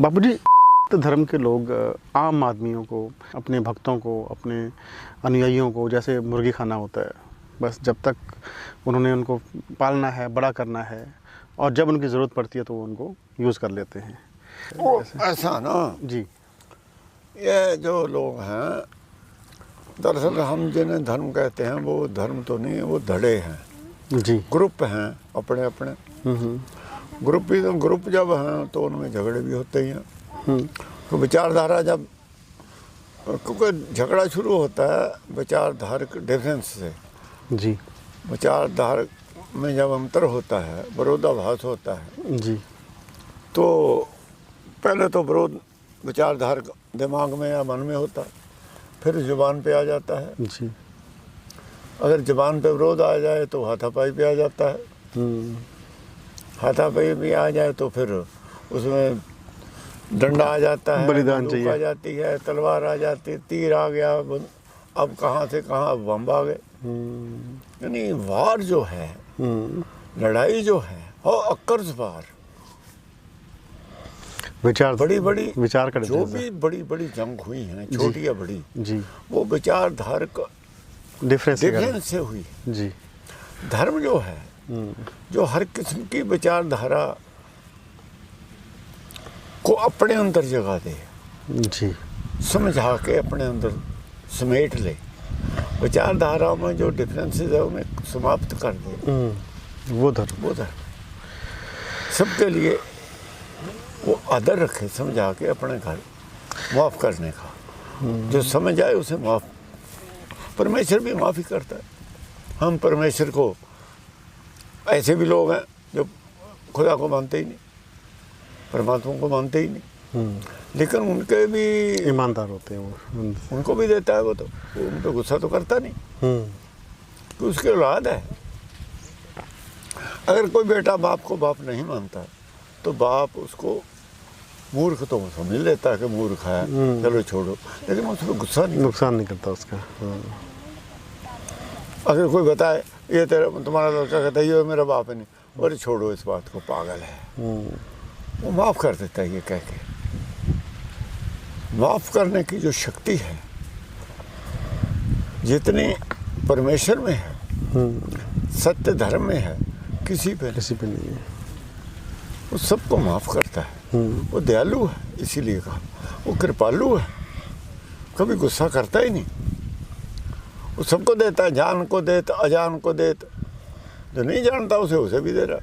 बापू जी तो धर्म के लोग आम आदमियों को अपने भक्तों को अपने अनुयायियों को जैसे मुर्गी खाना होता है बस जब तक उन्होंने उनको पालना है बड़ा करना है और जब उनकी ज़रूरत पड़ती है तो वो उनको यूज़ कर लेते हैं। वो ऐसा। ना? जी। ये जो लोग हैं दरअसल हम जिन्हें धर्म कहते हैं वो धर्म तो नहीं है वो धड़े हैं। जी। ग्रुप हैं अपने अपने हम्म, हम्म, ग्रुप ही तो ग्रुप जब हैं तो उनमें झगड़े भी होते ही। हैं हम्म, तो विचारधारा जब क्योंकि झगड़ा शुरू होता है विचारधारा के डिफरेंस से। जी। विचारधारा में जब अंतर होता है विरोधाभास होता है जी। तो पहले तो विरोध विचारधारा दिमाग में या मन में होता है फिर ज़ुबान पे आ जाता है। जी। अगर ज़ुबान पे विरोध आ जाए तो हाथापाई पे आ जाता है। हम्म, हाथापाई भी आ जाए तो फिर उसमें डंडा आ जाता है बलिदान चाहिए। आ जाती है तलवार आ जाती है तीर आ गया अब कहाँ से कहाँ अब बम आ गए हम्म, यानी वार जो है हम्म, लड़ाई जो है और अक्कर्स वार। विचार बड़ी बड़ी विचार कर जो भी बड़ी बड़ी जंग हुई हैं छोटी या बड़ी जी। वो विचारधारा का डिफरेंस डिफरेंस से हुई। जी। धर्म जो है जो हर किस्म की विचारधारा को अपने अंदर जगा दे। जी। समझा के अपने अंदर समेट ले। विचारधारा में जो डिफरेंसेस है उन्हें समाप्त कर दे। हम्म, वो धर्म। वो धर्म। सबके लिए वो आदर रखे समझा के अपने घर माफ़ करने का। जो समझ आए उसे माफ़। परमेश्वर भी माफ़ी करता है। हम परमेश्वर को ऐसे भी लोग हैं जो खुदा को मानते ही नहीं परमात्मा को मानते ही नहीं। हम्म, लेकिन उनके भी ईमानदार होते हैं वो उनको भी देता है वो तो वो उन पर गुस्सा तो करता नहीं। हम्म, कि उसकी औलाद है। अगर कोई बेटा बाप को बाप नहीं मानता तो बाप उसको मूर्ख तो समझ लेता है कि मूर्ख है हम्म। चलो छोड़ो। लेकिन उस पर गुस्सा नहीं नुकसान नहीं करता उसका हाँ, अगर कोई बताए ये तेरा तुम्हारा लड़का कहता है ये मेरा बाप है नहीं। अरे छोड़ो इस बात को पागल है। वो माफ़ कर देता है ये कह के। माफ़ करने की जो शक्ति है जितनी परमेश्वर में है सत्य धर्म में है किसी पे किसी पे नहीं है। वो सबको माफ़ करता है। वो दयालु है इसीलिए कहा। वो कृपालु है। कभी गुस्सा करता ही नहीं। सबको देता है जान को देता अजान को देता जो नहीं जानता उसे उसे भी दे रहा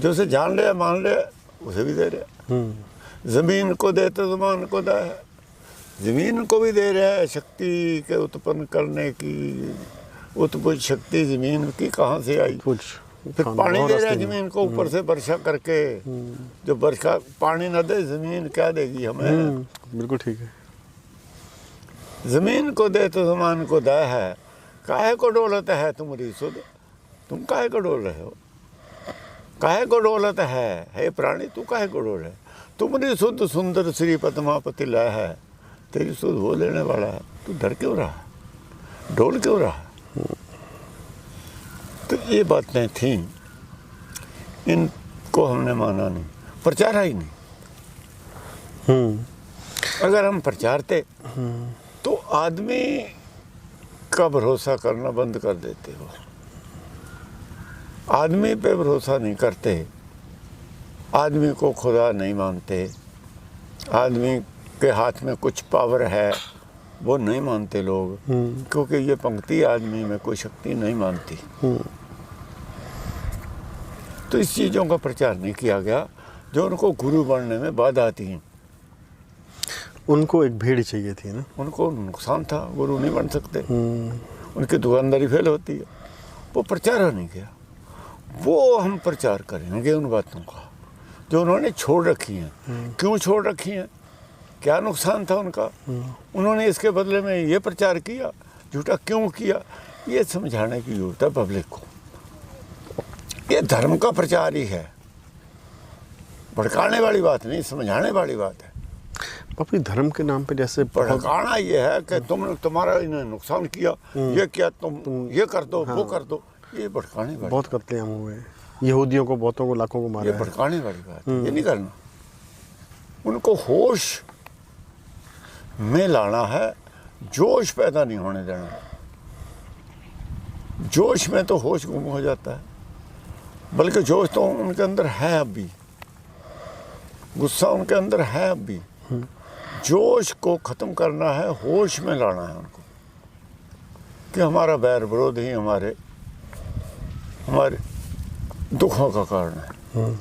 जो उसे जान लिया मान लिया उसे भी दे रहा हम्म, ज़मीन को देता जमान को दा है ज़मीन को भी दे रहा है शक्ति के उत्पन्न करने की उत्पन्न शक्ति ज़मीन की कहाँ से आई कुछ फिर खाना पानी और दे रहा है रास्ते में। ज़मीन को ऊपर से वर्षा करके जो वर्षा पानी न दे ज़मीन क्या देगी हमें हम्म, बिल्कुल ठीक है ज़मीन को दे तो जमान को दा है काहे को डोलत है तुम्हारी सुध तुम काहे को डोल रहे हो काहे को डोलत है हे प्राणी तू काहे को डोल रहे तुम्हारी शुद्ध सुंदर श्री पद्मापति लय है तेरी सुध वो लेने वाला है तू डर क्यों रहा डोल क्यों रहा तो ये बातें थी इनको हमने माना नहीं प्रचारा ही नहीं हम्म, अगर हम प्रचारते तो आदमी का भरोसा करना बंद कर देते हो। आदमी पे भरोसा नहीं करते। आदमी को खुदा नहीं मानते। आदमी के हाथ में कुछ पावर है वो नहीं मानते लोग हम्म, क्योंकि ये पंक्ति आदमी में कोई शक्ति नहीं मानती। हम्म, तो इस चीज़ों का प्रचार नहीं किया गया जो उनको गुरु बनने में बाधा आती हैं। उनको एक भीड़ चाहिए थी ना? उनको नुकसान था गुरु नहीं बन सकते। हम्म, उनकी दुकानदारी फेल होती है। वो प्रचार नहीं किया। वो हम प्रचार करेंगे उन बातों का जो उन्होंने छोड़ रखी हैं। क्यों छोड़ रखी हैं? क्या नुकसान था उनका? उन्होंने इसके बदले में ये प्रचार किया झूठा क्यों किया? ये समझाने की ज़रूरत है पब्लिक को। ये धर्म का प्रचार ही है। भड़काने वाली बात नहीं समझाने वाली बात है। जी, धर्म के नाम पे जैसे भड़काना ये है कि तुम तुम्हारा इन्हें नुकसान किया ये किया तुम ये कर दो हाँ। वो कर दो ये भड़काने वाली बहुत कत्लेआम हुए यहूदियों को बहुतों को लाखों को ये भड़काने वाली बात ये नहीं करना। उनको होश में लाना है जोश पैदा नहीं होने देना। जोश में तो होश गुम हो जाता है बल्कि जोश तो उनके अंदर है अब भी गुस्सा उनके अंदर है अब भी जोश को ख़त्म करना है होश में लाना है उनको। कि हमारा बैर विरोध ही हमारे हमारे दुखों का कारण है।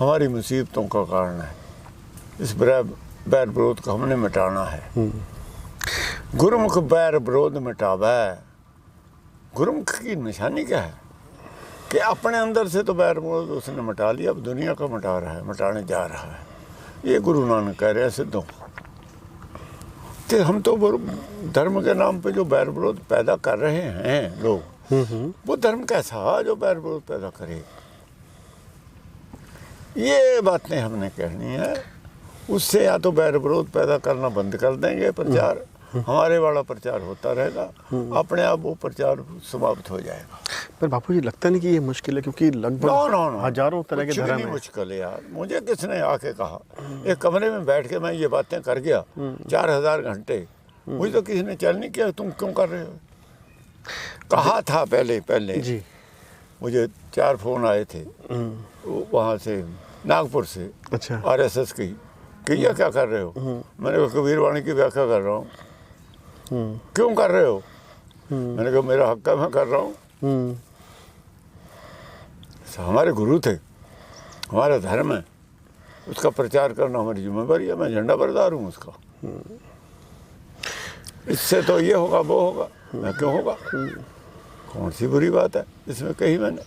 हमारी मुसीबतों का कारण है। इस बैर बैर विरोध को हमने मिटाना है। गुरुमुख बैर विरोध मिटावे। गुरुमुख की निशानी क्या है? कि अपने अंदर से तो बैर विरोध उसने मिटा लिया अब दुनिया का मिटा रहा है मिटाने जा रहा है। ये गुरु नानक कह रहे हैं सिद्धों कि। हम तो धर्म के नाम पे जो बैर विरोध पैदा कर रहे हैं लोग वो धर्म कैसा जो बैर विरोध पैदा करे? ये बातें हमने कहनी है। उससे या तो बैर विरोध पैदा करना बंद कर देंगे प्रचार हमारे वाला प्रचार होता रहेगा अपने आप वो प्रचार समाप्त हो जाएगा। पर बापू जी लगता नहीं कि ये मुश्किल है? क्योंकि लगभग हज़ारों तरह के धर्म हैं। मुश्किल है यार। मुझे किसने आके कहा? एक कमरे में बैठ के मैं ये बातें कर गया चार हज़ार घंटे। मुझे तो किसी ने चल नहीं किया तुम क्यों कर रहे हो? कहा था पहले पहले। जी। मुझे चार फ़ोन आए थे हम्म, वहाँ से नागपुर से अच्छा। आर एस एस की कि ये क्या कर रहे हो? मैंने कबीर वाणी की व्याख्या कर रहा हूँ। हम्म, क्यों कर रहे हो? हम्म, मैंने कहा मेरा हक है मैं कर रहा हूँ। हम्म, हमारे गुरु थे हमारा धर्म है। उसका प्रचार करना हमारी जिम्मेवारी है मैं झंडा बरदार हूँ उसका। इससे तो ये होगा वो होगा मैं क्यों होगा? कौन सी बुरी बात है? इसमें कही मैंने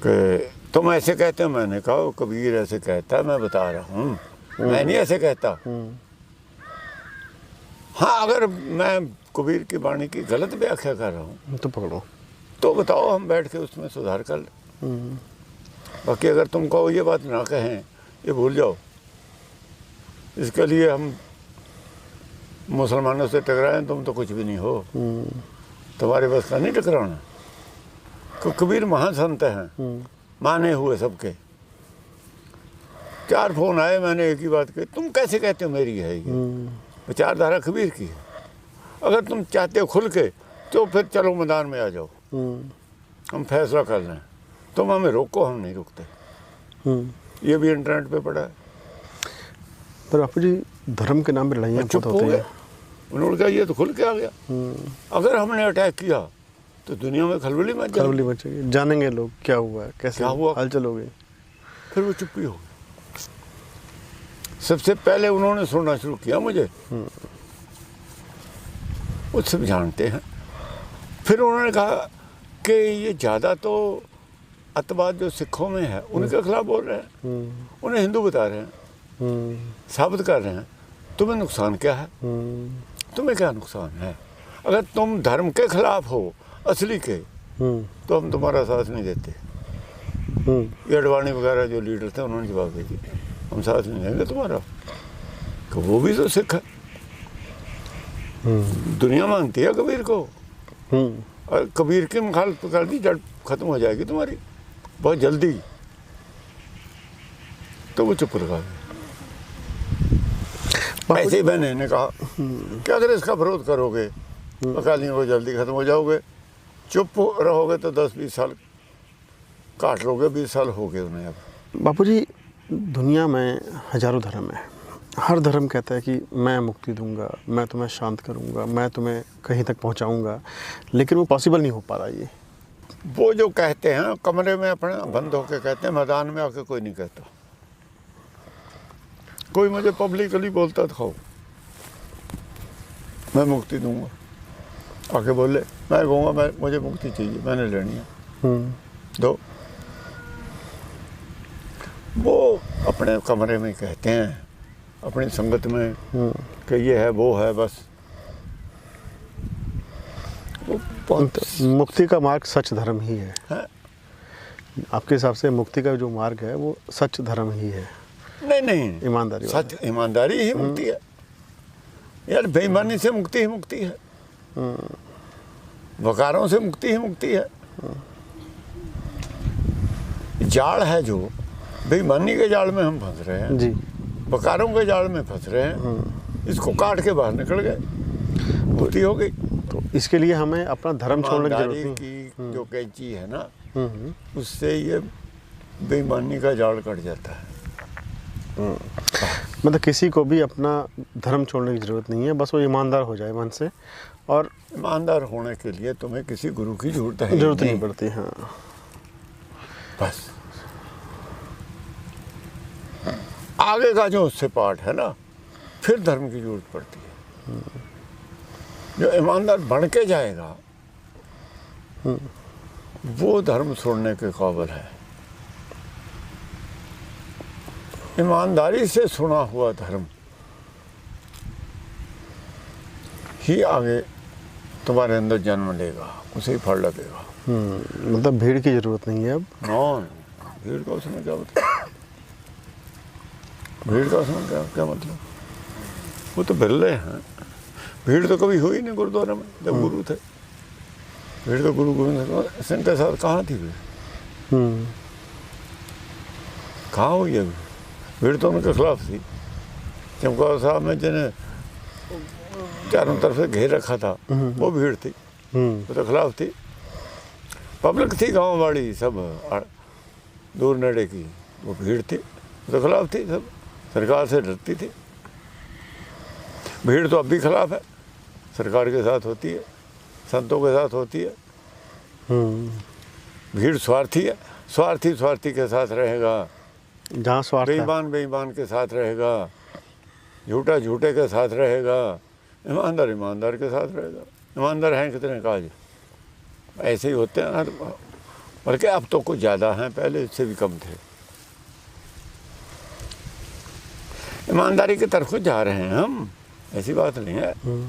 कि तुम ऐसे कहते हो मैंने कहा कबीर ऐसे कहता है मैं बता रहा हूँ। मैं नहीं ऐसे कहता। हम्म, हाँ अगर मैं कबीर की वाणी की गलत व्याख्या कर रहा हूँ तो पकड़ो। तो बताओ हम बैठ के उसमें सुधार कर लें। बाकी अगर तुम कहो ये बात ना कहें ये भूल जाओ। इसके लिए हम मुसलमानों से टकराएँ तुम तो कुछ भी नहीं हो। तुम्हारे बस का नहीं टकराना। कबीर महान संत हैं। माने हुए सबके। चार फ़ोन आए मैंने एक ही बात कही तुम कैसे कहते हो मेरी है ये? विचारधारा कबीर की है। अगर तुम चाहते हो खुल के तो फिर चलो मैदान में आ जाओ। हम्म, हम फैसला कर लें तुम हमें रोको हम नहीं रुकते। हम्म। ये भी इंटरनेट पे पड़ा है। पर बापू जी धर्म के नाम पे लड़ाइयाँ चुप हो होती गया उन्होंने कहा ये तो खुल के आ गया। हम्म, अगर हमने अटैक किया तो दुनिया में खलबली मच जाएगी। खलबली बचेगी जानेंगे लोग क्या हुआ है कैसे क्या हुआ? हलचल हो गई? फिर वो चुप्पी हो गई सबसे पहले उन्होंने सुनना शुरू किया मुझे। वो सब जानते हैं। फिर उन्होंने कहा कि ये ज़्यादा तो अतवाद जो सिखों में है, उनके खिलाफ बोल रहे हैं। उन्हें हिंदू बता रहे हैं। साबित कर रहे हैं। तुम्हें नुकसान क्या है? तुम्हें क्या नुकसान है? अगर तुम धर्म के खिलाफ हो, असली के तो हम तुम्हारा साथ नहीं देते। ये अडवाणी वगैरह जो लीडर थे, उन्होंने जवाब दे दिया। हम साथ नहीं देंगे तुम्हारा। कि वो भी तो सिख है। हम्म, दुनिया मानती है कबीर को। हम्म। और कबीर की मुखालफत कर दी जड़ खत्म हो जाएगी तुम्हारी। बहुत जल्दी। तो वो चुप बापू ऐसे ही मैंने ने कहा कि अगर इसका विरोध करोगे अकालियों को जल्दी खत्म हो जाओगे। चुप रहोगे तो दस बीस साल काट लोगे बीस साल हो गए उन्हें अब। बापू जी दुनिया में हज़ारों धर्म है। हर धर्म कहता है कि मैं मुक्ति दूँगा मैं तुम्हें शांत करूँगा मैं तुम्हें कहीं तक पहुंचाऊँगा लेकिन वो पॉसिबल नहीं हो पा रहा ये। वो जो कहते हैं कमरे में अपने बंद होके कहते हैं मैदान में आके कोई नहीं कहता। कोई मुझे पब्लिकली बोलता था मैं मुक्ति दूँगा। आके बोले मैं कहूँगा मैं मुझे मुक्ति चाहिए मैंने लेनी है। हम्म, दो वो अपने कमरे में कहते हैं अपनी संगत में हम्म। कि ये है वो है बस। वो मुक्ति का मार्ग सच धर्म ही है। है। आपके हिसाब से मुक्ति का जो मार्ग है वो सच धर्म ही है। नहीं नहीं। ईमानदारी सच ईमानदारी ही मुक्ति है। यार बेईमानी से मुक्ति ही मुक्ति है। वकारों से मुक्ति ही मुक्ति है। जाड़ है जो बेईमानी के जाल में हम फंस रहे हैं। जी। बकारों के जाल में फंस रहे हैं। इसको काट के बाहर निकल गए। हो गई। तो इसके लिए हमें अपना धर्म छोड़ने की ज़रूरत की जो कैंची है ना हम्म, हम्म। उससे ये बेईमानी का जाल कट जाता है। मतलब किसी को भी अपना धर्म छोड़ने की ज़रूरत नहीं है बस वो ईमानदार हो जाए मन से। और ईमानदार होने के लिए तुम्हें किसी गुरु की ज़रूरत है ज़रूरत नहीं पड़ती हाँ। बस। आगे का जो उससे पार्ट है ना फिर धर्म की ज़रूरत पड़ती है। जो ईमानदार बढ़ के जाएगा वो धर्म छोड़ने के काबिल है। ईमानदारी से सुना हुआ धर्म ही आगे तुम्हारे अंदर जन्म लेगा उसे ही फल लगेगा। हम्म, मतलब भीड़ की ज़रूरत नहीं है अब? नॉन भीड़ का उसमें क्या मतलब? भीड़ का उसमें क्या क्या मतलब वो तो बिरले हैं भीड़ तो कभी हुई नहीं गुरुद्वारा में जब गुरु थे भीड़ तो गुरु गोविंद सिंह के साथ कहाँ थी भीड़ हम्म, कहाँ हुई है भीड़ भीड़ तो उनके खिलाफ थी चमकौर साहब में जिन्हें चारों तरफ़ से घेर रखा था वो भीड़ थी हम्म, वो तो खिलाफ थी पब्लिक थी गाँव वाली सब आ- दूर नेड़े की वो भीड़ थी वो तो खिलाफ थी सब सरकार से डरती थी। भीड़ तो अब भी खिलाफ है। सरकार के साथ होती है संतों के साथ होती है। हम्म। भीड़ स्वार्थी है। स्वार्थी स्वार्थी के साथ रहेगा। जहाँ स्वार्थ बेईमान बेईमान के साथ रहेगा। झूठा झूठे के साथ रहेगा। ईमानदार ईमानदार के साथ रहेगा। ईमानदार हैं कितने काज? ऐसे ही होते हैं बल्कि अब तो कुछ ज़्यादा हैं पहले इससे भी कम थे। ईमानदारी की तरफ़ को जा रहे हैं हम ऐसी बात नहीं है हम्म,